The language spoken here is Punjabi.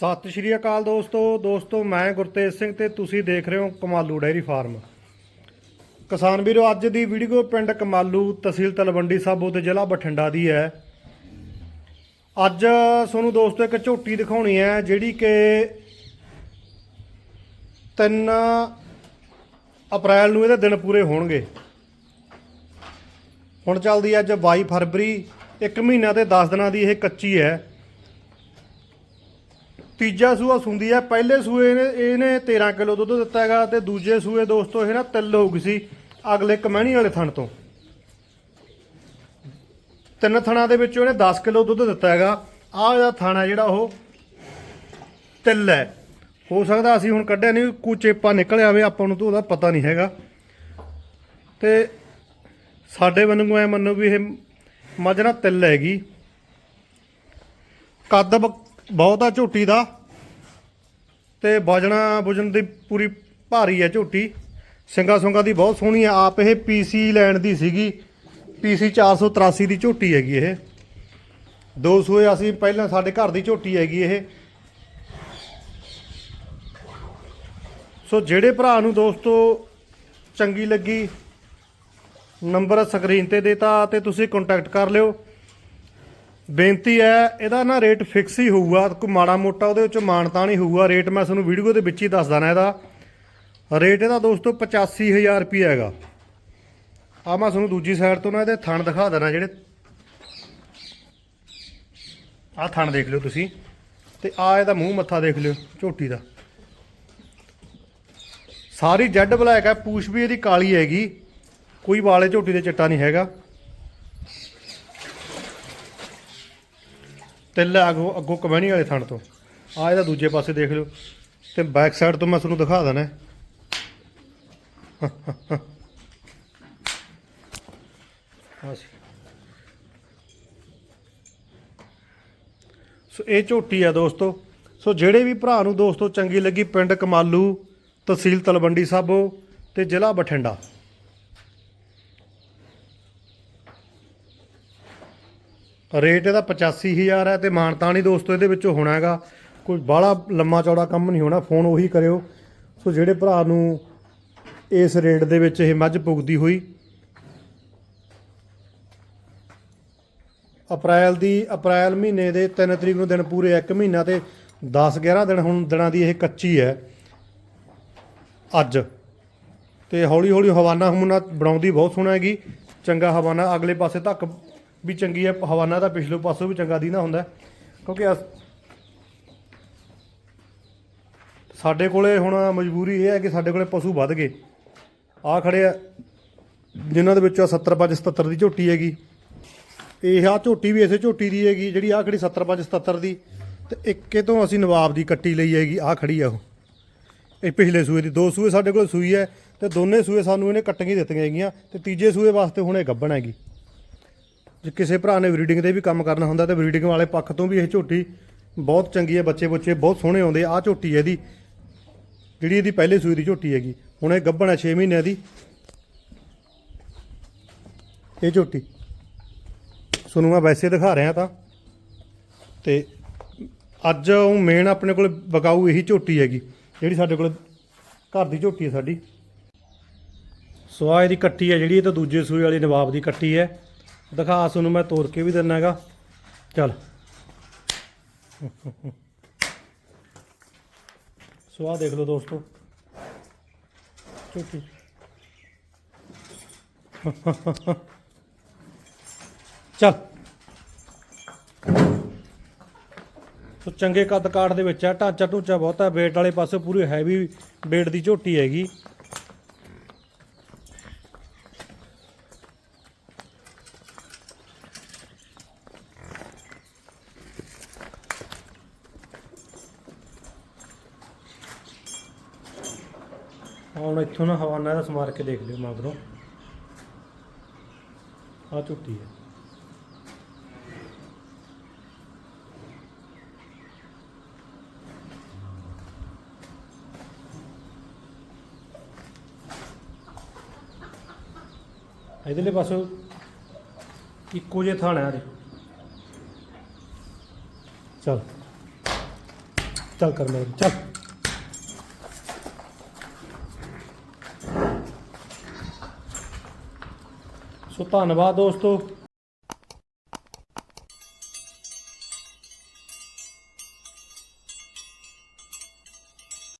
ਸਤਿ ਸ਼੍ਰੀ ਅਕਾਲ ਦੋਸਤੋ। ਦੋਸਤੋ, ਮੈਂ ਗੁਰਤੇਜ ਸਿੰਘ ਤੇ ਤੁਸੀਂ ਦੇਖ ਰਹੇ ਹੋ ਕਮਾਲੂ ਡੈਰੀ ਫਾਰਮ। ਕਿਸਾਨ ਵੀਰੋ, ਅੱਜ ਦੀ ਵੀਡੀਓ ਪਿੰਡ ਕਮਾਲੂ ਤਹਿਸੀਲ ਤਲਵੰਡੀ ਸਾਬੋ ਤੇ ਜ਼ਿਲ੍ਹਾ ਬਠਿੰਡਾ ਦੀ ਹੈ। ਅੱਜ ਤੁਹਾਨੂੰ ਦੋਸਤੋ ਇੱਕ ਝੋਟੀ ਦਿਖਾਉਣੀ ਹੈ, ਜਿਹੜੀ ਕਿ 3 ਅਪ੍ਰੈਲ ਨੂੰ ਇਹਦੇ ਦਿਨ ਪੂਰੇ ਹੋਣਗੇ। ਹੁਣ ਚੱਲਦੀ ਅੱਜ 22 ਫਰਵਰੀ 1 ਮਹੀਨਾ ਤੇ 10 ਦਿਨਾਂ ਦੀ ਇਹ ਕੱਚੀ ਹੈ। ਤੀਜਾ ਸੂਆ ਸੁੰਦੀ ਹੈ ਪਹਿਲੇ ਸੂਏ ਨੇ, ਇਹਨੇ 13 ਕਿਲੋ ਦੁੱਧ ਦਿੱਤਾ ਹੈਗਾ ਤੇ ਦੂਜੇ ਸੂਏ ਦੋਸਤੋ, ਇਹ ਨਾ ਤਿੱਲ ਹੋ ਗਈ ਸੀ ਅਗਲੇ ਕਮਹਿਣੀ ਵਾਲੇ ਥਣ ਤੋਂ। ਤਿੰਨ ਥਣਾਂ ਦੇ ਵਿੱਚ ਉਹਨੇ 10 ਕਿਲੋ ਦੁੱਧ ਦਿੱਤਾ ਹੈਗਾ। ਆਹ ਇਹਦਾ ਥਣ ਜਿਹੜਾ ਉਹ ਤਿੱਲ ਹੈ। ਹੋ ਸਕਦਾ ਅਸੀਂ ਹੁਣ ਕੱਢਿਆ ਨਹੀਂ, ਕੋਈ ਚੇਪਾ ਨਿਕਲਿਆ ਆਵੇ ਆਪਾਂ ਨੂੰ ਤਾਂ ਉਹਦਾ ਪਤਾ ਨਹੀਂ ਹੈਗਾ। ਤੇ ਸਾਡੇ ਵਾਂਗੂ ਐ ਮੰਨੋ ਵੀ ਇਹ ਮੱਝ ਨਾ ਤਿੱਲ ਹੈਗੀ। ਕੱਦ ਬਹੁਤ ਆ ਝੋਟੀ ਦਾ। ਤੇ ਵਜਣਾ ਵਜਨ ਦੀ ਪੂਰੀ ਭਾਰੀ ਹੈ ਝੋਟੀ। ਸਿੰਗਾ ਸੁੰਗਾ ਦੀ ਬਹੁਤ ਸੋਹਣੀ ਆ। ਆਪ ਇਹ ਪੀਸੀ ਲੈਣ ਦੀ ਸੀਗੀ। ਪੀਸੀ 483 ਦੀ ਝੋਟੀ ਹੈਗੀ ਇਹ। ਦੋ ਸੂਏ ਅਸੀਂ ਪਹਿਲਾਂ ਸਾਡੇ ਘਰ ਦੀ ਝੋਟੀ ਹੈਗੀ ਇਹ। ਸੋ ਜਿਹੜੇ ਭਰਾ ਨੂੰ ਦੋਸਤੋ ਚੰਗੀ ਲੱਗੀ, ਨੰਬਰ ਸਕਰੀਨ ਤੇ ਦੇਤਾ ਤੇ ਤੁਸੀਂ ਕੰਟੈਕਟ ਕਰ ਲਿਓ। ਬੇਨਤੀ ਹੈ, ਇਹਦਾ ਨਾ ਰੇਟ ਫਿਕਸ ਹੀ ਹੋਊਗਾ, ਕੋਈ ਮਾੜਾ ਮੋਟਾ ਉਹਦੇ ਵਿੱਚ ਮਾਨਤਾ ਨਹੀਂ ਹੋਊਗਾ। ਰੇਟ ਮੈਂ ਤੁਹਾਨੂੰ ਵੀਡੀਓ ਦੇ ਵਿੱਚ ਹੀ ਦੱਸ ਦਣਾ ਇਹਦਾ। ਰੇਟ ਇਹਦਾ ਦੋਸਤੋ 85000 ਰੁਪਏ ਹੈਗਾ। ਆ ਮੈਂ ਤੁਹਾਨੂੰ ਦੂਜੀ ਸਾਈਡ ਤੋਂ ਨਾ ਇਹਦੇ ਥਣ ਦਿਖਾ ਦੇਣਾ ਜਿਹੜੇ ਆ ਥਣ ਦੇਖ ਲਿਓ ਤੁਸੀਂ। ਤੇ ਆ ਇਹਦਾ ਮੂੰਹ ਮੱਥਾ ਦੇਖ ਲਿਓ, ਝੋਟੀ ਦਾ। ਸਾਰੀ ਜੈਡ ਬਲੈਕ ਹੈ, ਪੂਛ ਵੀ ਇਹਦੀ ਕਾਲੀ ਹੈਗੀ। ਕੋਈ ਵਾਲੇ ਝੋਟੀ ਦੇ ਚਿੱਟਾ ਨਹੀਂ ਹੈਗਾ। ਤਿੱਲ ਅੱਗੋਂ ਅੱਗੋਂ ਕਮਹਿਣੀ ਵਾਲੇ ਥਣ ਤੋਂ। ਆ ਇਹਦਾ ਦੂਜੇ ਪਾਸੇ ਦੇਖ ਲਿਓ। ਤੇ ਬੈਕ ਸਾਈਡ ਤੋਂ ਮੈਂ ਤੁਹਾਨੂੰ ਦਿਖਾ ਦਣਾ। ਆ ਸੋ ਇਹ ਝੋਟੀ ਆ ਦੋਸਤੋ। ਸੋ ਜਿਹੜੇ ਵੀ ਭਰਾ ਨੂੰ ਦੋਸਤੋ ਚੰਗੀ ਲੱਗੀ, ਪਿੰਡ ਕਮਾਲੂ, ਤਹਿਸੀਲ ਤਲਵੰਡੀ ਸਾਬੋ ਤੇ ਜ਼ਿਲ੍ਹਾ ਬਠਿੰਡਾ। ਰੇਟ ਇਹਦਾ 85000 ਹੈ ਤੇ ਮਾਨਤਾ ਨਹੀਂ ਦੋਸਤੋ ਇਹਦੇ ਵਿੱਚੋਂ ਹੋਣਾ ਹੈਗਾ। ਕੋਈ ਬਾਹਲਾ ਲੰਮਾ ਚੌੜਾ ਕੰਮ ਨਹੀਂ ਹੋਣਾ, ਫੋਨ ਉਹੀ ਕਰਿਓ। ਸੋ ਜਿਹੜੇ ਭਰਾ ਨੂੰ ਇਸ ਰੇਟ ਦੇ ਵਿੱਚ ਇਹ ਮੱਝ ਪੁਗਦੀ ਹੋਈ, ਅਪ੍ਰੈਲ ਦੀ, ਅਪ੍ਰੈਲ ਮਹੀਨੇ ਦੇ 3 ਤਰੀਕ ਨੂੰ ਦਿਨ ਪੂਰੇ 1 ਮਹੀਨਾ ਤੇ 10 11 ਦਿਨ ਹੁਣ ਦਿਨਾਂ ਦੀ ਇਹ ਕੱਚੀ ਹੈ। ਅੱਜ। ਤੇ ਹੌਲੀ ਹੌਲੀ ਹਵਾਨਾ ਹਮੂਨਾ ਬਣਾਉਂਦੀ ਬਹੁਤ ਸੋਹਣਾ ਹੈਗੀ। ਚੰਗਾ ਹਵਾਨਾ, ਅਗਲੇ ਪਾਸੇ ਤੱਕ ਵੀ ਚੰਗੀ ਹੈ, ਹਵਾਨਾ ਦਾ ਪਿਛਲੇ ਪਾਸੋਂ ਵੀ ਚੰਗਾ ਦੀ ਨਾ ਹੁੰਦਾ ਕਿਉਂਕਿ ਅਸ- ਸਾਡੇ ਕੋਲੇ ਹੁਣ ਮਜਬੂਰੀ ਇਹ ਹੈ ਕਿ ਸਾਡੇ ਕੋਲੇ ਪਸ਼ੂ ਵੱਧ ਗਏ। ਆ ਖੜੇ ਆ, ਜਿਨ੍ਹਾਂ ਦੇ ਵਿੱਚੋਂ 70 5 77 ਦੀ ਝੋਟੀ ਹੈਗੀ। ਇਹ ਆ ਝੋਟੀ ਵੀ ਇਸੇ ਝੋਟੀ ਦੀ ਹੈਗੀ, ਜਿਹੜੀ ਆ ਖੜੀ 70 5 77 ਦੀ। ਤੇ ਇੱਕੇ ਤੋਂ ਅਸੀਂ ਨਵਾਬ ਦੀ ਕੱਟੀ ਲਈ ਹੈਗੀ ਆ ਖੜੀ ਆ ਉਹ। ਇਹ ਪਿਛਲੇ ਸੂਏ ਦੀ, ਦੋ ਸੂਏ ਸਾਡੇ ਕੋਲ ਸੂਈ ਹੈ ਤੇ ਦੋਨੇ ਸੂਏ ਸਾਨੂੰ ਇਹਨੇ ਕੱਟੀਆਂ ਦਿੱਤੀਆਂ ਹੈਗੀਆਂ ਤੇ ਤੀਜੇ ਸੂਏ ਵਾਸਤੇ ਹੁਣ ਇਹ ਗੱਭਣ ਹੈਗੀ। ਜੇ ਕਿਸੇ ਭਰਾ ਨੇ ਬਰੀਡਿੰਗ ਦੇ ਵੀ ਕੰਮ ਕਰਨਾ ਹੁੰਦਾ ਤੇ ਬਰੀਡਿੰਗ ਵਾਲੇ ਪੱਖ ਤੋਂ ਵੀ ਇਹ ਝੋਟੀ ਬਹੁਤ ਚੰਗੀ ਹੈ, ਬੱਚੇ ਬੁੱਚੇ ਬਹੁਤ ਸੋਹਣੇ ਆਉਂਦੇ ਆ। ਝੋਟੀ ਹੈ ਇਹਦੀ। ਜਿਹੜੀ ਇਹਦੀ ਪਹਿਲੇ ਸੂਈ ਦੀ ਝੋਟੀ ਹੈਗੀ। ਹੁਣ ਇਹ ਗੱਭਣ ਹੈ 6 ਮਹੀਨਿਆਂ ਦੀ। ਇਹ ਝੋਟੀ। ਤੁਹਾਨੂੰ ਮੈਂ ਵੈਸੇ ਦਿਖਾ ਰਿਹਾ ਤਾਂ। ਤੇ ਅੱਜ ਉਹ ਮੇਨ ਆਪਣੇ ਕੋਲ ਬਕਾਊ ਇਹੀ ਝੋਟੀ ਹੈਗੀ। ਜਿਹੜੀ ਸਾਡੇ ਕੋਲ ਘਰ ਦੀ ਝੋਟੀ ਹੈ ਸਾਡੀ। ਸੋ ਆਹ ਇਹਦੀ ਕੱਟੀ ਹੈ, ਜਿਹੜੀ ਇਹ ਤਾਂ ਦੂਜੇ ਸੂਏ ਵਾਲੀ ਨਵਾਬ ਦੀ ਕੱਟੀ ਹੈ। ਦਿਖਾ ਤੁਹਾਨੂੰ ਮੈਂ ਤੋੜ ਕੇ ਵੀ ਦਿੰਨਾ ਹੈਗਾ। ਚੱਲ। ਸੋ ਆਹ ਦੇਖ ਲਓ ਦੋਸਤੋ। ਝੋਟੀ ਚੱਲ। ਸੋ ਚੰਗੇ ਕੱਦ ਕਾਠ ਦੇ ਵਿੱਚ ਆ ਢਾਂਚਾ ਢੂਚਾ ਬਹੁਤਾ weight ਵਾਲੇ ਪਾਸੇ ਪੂਰੀ ਹੈਵੀ weight ਦੀ ਝੋਟੀ ਹੈਗੀ। ਹੁਣ ਇੱਥੋਂ ਨਾ ਹਵਾਨਾ ਦਾ ਸਮਾਰ ਕੇ ਦੇਖ ਲਿਓ ਮਗਰੋਂ ਆ ਝੁੱਟੀ ਹੈ। ਇਧਰਲੇ ਪਾਸੋਂ ਇੱਕੋ ਜਿਹੇ ਥਾਣਾ ਦੇ। ਚਲ। ਚੱਲ ਕਰ ਮੈਂ ਚੱਲ। ਸੋ ਧੰਨਵਾਦ ਦੋਸਤੋ।